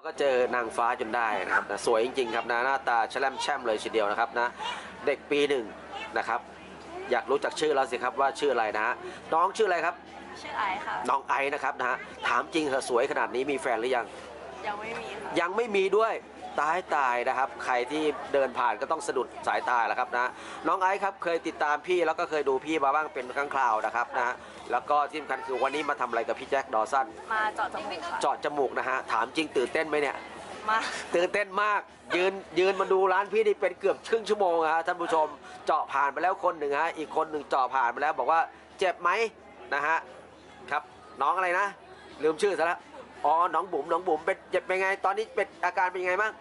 เราก็เจอนางฟ้าจนได้นะครับนะสวยจริงๆครับนะหน้าตาแชล่มแช่มเลยทีเดียวนะครับนะเด็กปีหนึ่งนะครับ อยากรู้จักชื่อแล้วสิครับว่าชื่ออะไรนะฮะน้องชื่ออะไรครับ ชื่อไอซ์ค่ะ น้องไอซ์นะครับนะฮะถามจริงเธอะสวยขนาดนี้มีแฟนหรือยัง ยังไม่มีค่ะ ยังไม่มีด้วย ตายตายนะครับ ใครที่เดินผ่านก็ต้องสะดุดสายตาแหล้วครับนะน้องไอซ์ครับเคยติดตามพี่แล้วก็เคยดูพี่มาบ้างเป็นครั้งคราวนะครับนะแล้วก็ที่สำคัญคือวันนี้มาทำอะไรกับพี่แจ็คดอสันมาเจาะจมูกค่ะเจาะจมูกนะฮะถามจริงตื่นเต้นไหมเนี่ย มาตื่นเต้นมาก ยืนยืนมาดูร้านพี่นี่เป็นเกือบครึ่งชั่วโมงฮะท่านผู้ชมเจาะผ่านไปแล้วคนหนึ่งฮะอีกคนหนึ่งเจาะผ่านไปแล้วบอกว่าเจ็บไหมนะฮะครับน้องอะไรนะ ลืมชื่อซะแล้ว อ๋อน้องบุ๋มน้องบุ๋มเป็นเจ็บเป็นไง ตอนนี้เป็นอาการเป็นยังไงบ้าง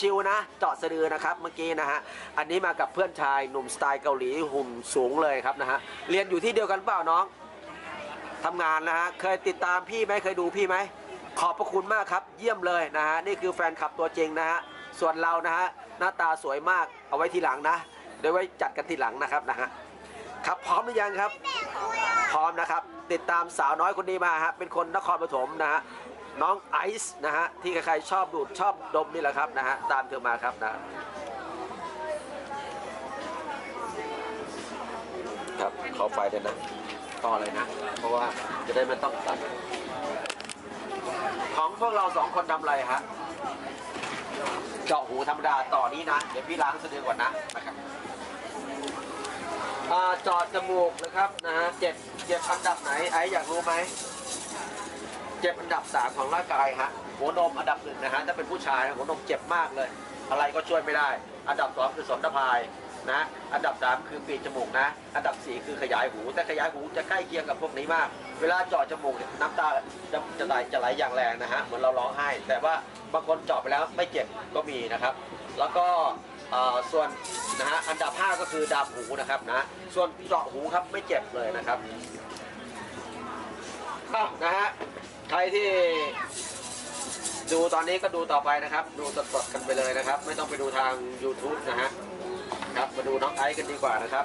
ชิวๆนะเจาะสะดือนะครับเมื่อกี้นะฮะอันนี้มากับเพื่อนชายหนุ่มสไตล์เกาหลีหุ่นสูงเลยครับนะฮะเรียนอยู่ที่เดียวกันเปล่าน้องทำงานนะฮะเคยติดตามพี่ไหมเคยดูพี่ไหมขอบพระคุณมากครับ เยี่ยมเลยนะฮะนี่คือแฟนคลับตัวจริงนะฮะส่วนเรานะฮะหน้าตาสวยมากเอาไว้ทีหลังนะเดี๋ยวไว้จัดกันทีหลังนะครับนะฮะครับพร้อมหรือยังครับ พร้อมนะครับ ติดตามสาวน้อยคนนี้มาฮะเป็นคนนครปฐมนะฮะน้องไอซ์นะฮะที่ใครๆชอบดูดชอบดมนี่แหละครับนะฮะตามเธอมาครับนะครับขอไฟด้วยนะต่อเลยนะ เพราะว่าจะได้ไม่ต้องตัดของพวกเราสองคนทำอะไรฮะเจาะหูธรรมดาต่อนี้นะ เดี๋ยวพี่ล้างสะดือก่อนนะนะครับ จาะจมูกนะครับนะฮะเจ็บเจ็บอันดับไหนไอ้อยากรู้ไหมเจ็บอันดับสามของร่างกายฮะหัวนมอันดับหนึ่งนะฮะถ้าเป็นผู้ชายหัวนมเจ็บมากเลย อะไรก็ช่วยไม่ได้ อันดับสองคือสนทพายนะอันดับสามคือปีจมูกนะ อันดับสี่คือขยายหู แต่ขยายหูจะใกล้เคียงกับพวกนี้มาก เวลาเจาะจมูกนี่ยน้ำตาจะจะไหลจะไหลอย่างแรงนะฮะเหมือนเราร้องไห้ แต่ว่าบางคนเจาะไปแล้วไม่เจ็บก็มีนะครับ แล้วก็ ส่วนนะฮะอันดับ 5 ก็คือดามหูนะครับนะส่วนเจาะหูครับไม่เจ็บเลยนะครับอ้าวนะฮะใครที่ดูตอนนี้ก็ดูต่อไปนะครับ ดูสดๆกันไปเลยนะครับ ไม่ต้องไปดูทาง YouTube นะฮะครับมาดูน้องไอซ์กันดีกว่านะครับ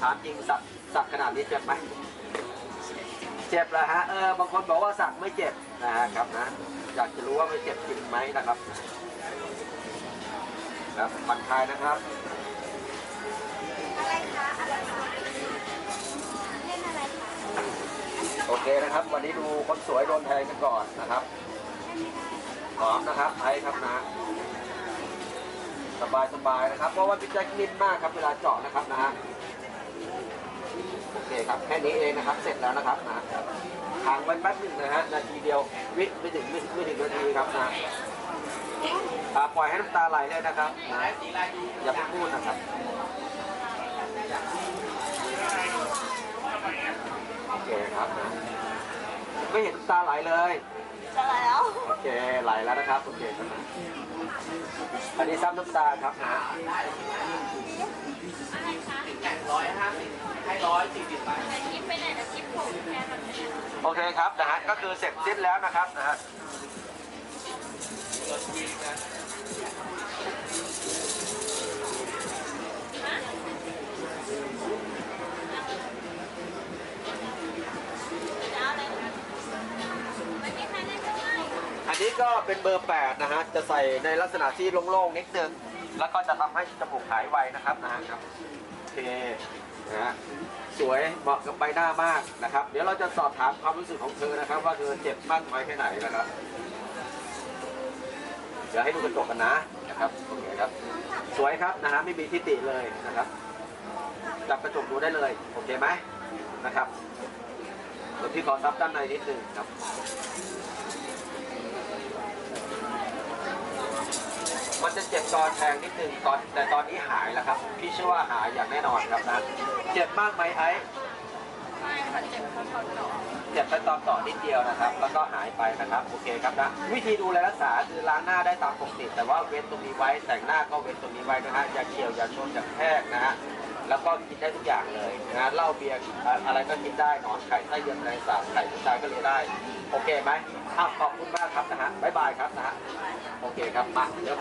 ถามจริงสักสักขนาดนี้เจ็บไหมเจ็บแล้วฮะเออบางคนบอกว่าสักไม่เจ็บนะฮะครับนะอยากจะรู้ว่าไม่เจ็บจริงไหมนะครับ ครับผ่อนคลายนะครับโอเคนะครับ วันนี้ดูคนสวยโดนแทงกันก่อนนะครับพร้อมนะครับไอ้ครับนะ สบายสบายนะครับ เพราะว่าพี่แจ็คนิ่มมากครับเวลาเจาะนะครับนะฮะโอเคครับแค่นี้เองนะครับ เสร็จแล้วนะครับนะทางไว้แป๊บหนึ่งนะฮะนาทีเดียววิไม่ถึงไม่ถึงนาทีครับนะ อ่าปล่อยให้น้ำตาไหลเลยนะครับนะอย่าไปพูดนะครับโอเคครับนะไม่เห็นน้ำตาไหลเลยจะแล้ว โอเคไหลแล้วนะครับโอเคครับนะอันนี้ซ้ำน้ำตาครับนะคลิปไปไหนนะคลิปผมแค่แบบนี้โอเคครับนะฮะก็คือเสร็จสิ้นแล้วนะครับนะฮะจะเอันนี้ก็เป็นเบอร์8นะฮะ จะใส่ในลักษณะที่โล่งๆนิดนึง แล้วก็จะทำให้จมูกหายไวนะครับนะฮะครับโอเคนะฮะสวยเหมาะกับใบหน้ามากนะครับ เดี๋ยวเราจะสอบถามความรู้สึกของเธอนะครับ ว่าเธอเจ็บมากน้อยแค่ไหนนะครับ เดี๋ยวให้ดูกระจกกันนะนะครับโอเคครับ สวยครับนะฮะไม่มีทิฏฐิเลยนะครับ จับกระจกดูได้เลยโอเคไหมนะครับเดี๋ยวพี่ขอซับด้านในนิดนึงครับมันจะเจ็บตอนแทงนิดนึงตอนแต่ตอนนี้หายแล้วครับ พี่เชื่อว่าหายอย่างแน่นอนครับนะ เจ็บมากไหมไอ้ ไม่ค่ะเจ็บข้อเท้าต่อเจ็บไปตอนต่อนิดเดียวนะครับ แล้วก็หายไปนะครับ โอเคครับนะ วิธีดูแลรักษาคือล้างหน้าได้ตามปกติ แต่ว่าเว้นตรงนี้ไว้ แต่งหน้าก็เว้นตรงนี้ไว้นะฮะ อย่าเกี่ยว อย่าชน อย่าแทกนะฮะ แล้วก็กินได้ทุกอย่างเลยนะเหล้าเบียร์อะไรก็กินได้หนอนไข่ไส้เดือนอะไรสาบไข่ผู้ชายก็เลี้ยได้ โอเคไหมอ้าวขอบคุณมากครับนะฮะบ๊ายบายครับนะฮะ โอเคครับ มาเดี๋ยว